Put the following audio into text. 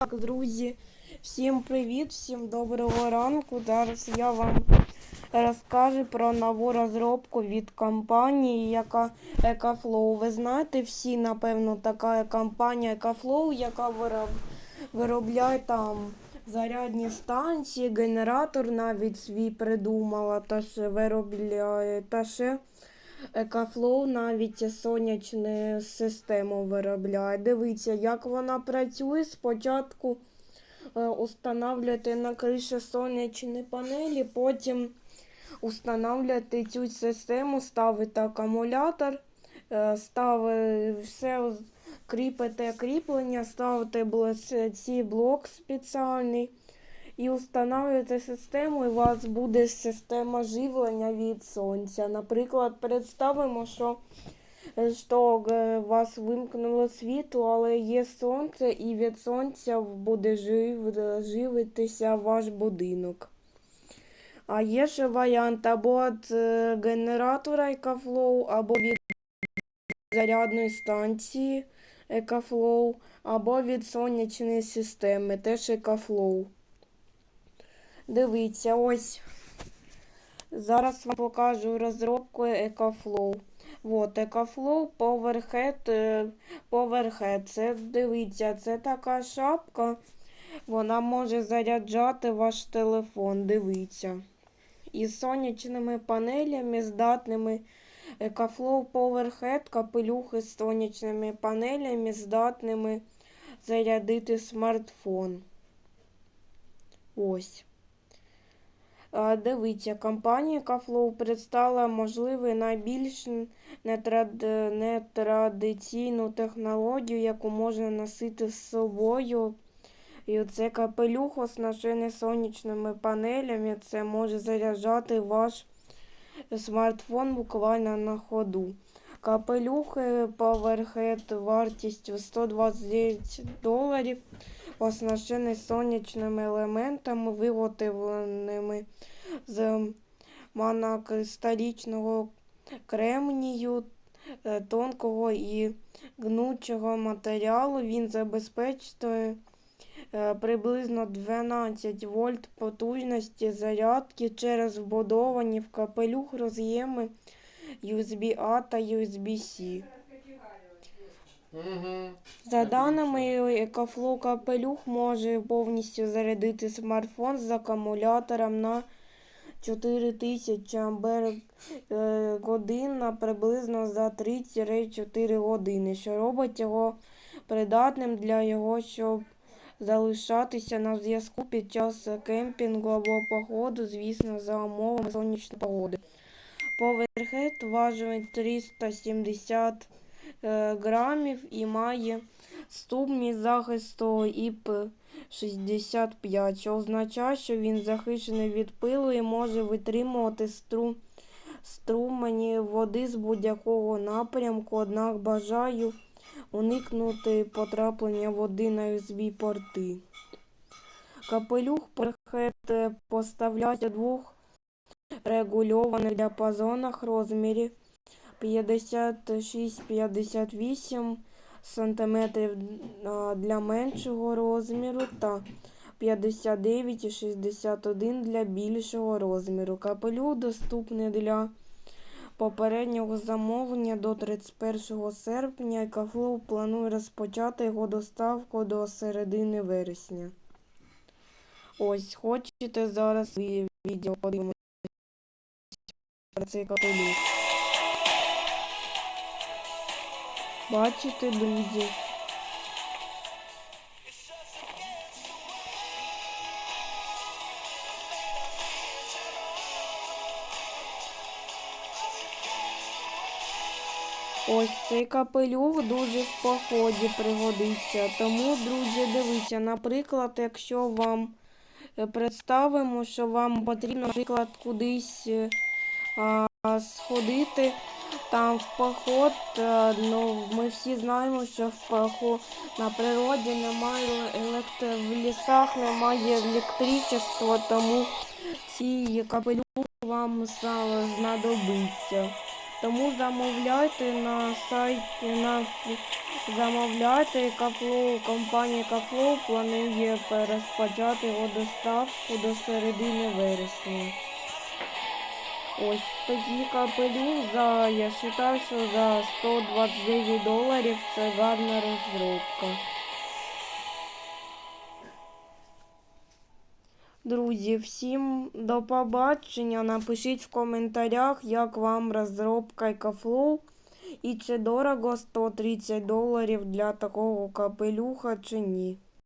Так, друзі, всім привіт, всім доброго ранку. Зараз я вам розкажу про нову розробку від компанії, яка EcoFlow. Ви знаєте, всі, напевно, така компанія EcoFlow, яка виробляє там зарядні станції, генератор навіть свій придумала, та ще виробляє, та ще EcoFlow навіть сонячну систему виробляє. Дивіться, як вона працює. Спочатку е, на криші сонячні панелі, потім устанавливаєте цю систему, ставите акумулятор, е, ставите все, кріпите кріплення, ставите бл- ці блок спеціальний. І встановлюєте систему, і у вас буде система живлення від сонця. Наприклад, представимо, що, е, що е, у вас вимкнуло світло, але є сонце, і від сонця буде жив, живитися ваш будинок. А є ще варіант або від е, генератора EcoFlow, або від зарядної станції EcoFlow, або від сонячної системи, теж EcoFlow. Дивіться, ось. Зараз вам покажу розробку EcoFlow. От, EcoFlow Powerhead. е, Powerhead. Це дивіться, це така шапка. Вона може заряджати ваш телефон. Дивіться. Із сонячними панелями, здатними EcoFlow Powerhead, капелюхи з сонячними панелями, здатними зарядити смартфон. Ось. Дивіться, компанія Кафлоу представила можливу найбільш нетрад... нетрадиційну технологію, яку можна носити з собою. І це капелюх, оснащений сонячними панелями. Це може заряджати ваш смартфон буквально на ходу. Капелюхи Powerhead вартістю 129 доларів, оснащений сонячними елементами, виготовленими з монокристалічного кремнію, е, тонкого і гнучого матеріалу. Він забезпечує е, приблизно 12 вольт потужності зарядки через вбудовані в капелюх роз'єми USB-A та USB-C. Угу. За даними EcoFlow капелюх може повністю зарядити смартфон з акумулятором на 4000 ампер е, годин на приблизно за 3-4 години, що робить його придатним для його, щоб залишатися на зв'язку під час кемпінгу або походу, звісно, за умовами сонячної погоди. Поверхет важить 370 е, грамів і має ступні захисту ІП-65, що означає, що він захищений від пилу і може витримувати струм, струмені води з будь-якого напрямку, однак бажаю уникнути потраплення води на USB-порти. Капелюх Powerhead поставляють у двох регульованих діапазонах розмірі 56-58 см для меншого розміру та 59-61 для більшого розміру. Капелюх доступний для попереднього замовлення до 31 серпня. Кафлоу планує розпочати його доставку до середини вересня. Ось, хочете зараз відео подивимося цей капелюх. Бачите, друзі? Ось цей капелюх дуже в поході пригодиться. Тому, друзі, дивіться, наприклад, якщо вам е, представимо, що вам потрібно, наприклад, кудись е, сходити там в поход. е, Ну, ми всі знаємо, що в поход на природі немає електро... в лісах немає електричества, тому ці капелюх вам знадобиться. Тому замовляйте на сайті на, Замовляйте Екафлоу. Компанія Екафлоу планує перезпочати його доставку до середини вересня. Ось такий капелюх за, я вважаю, що за 129 доларів це гарна розробка. Друзі, всім до побачення. Напишіть в коментарях, як вам розробка EcoFlow і чи дорого 130 доларів для такого капелюха чи ні.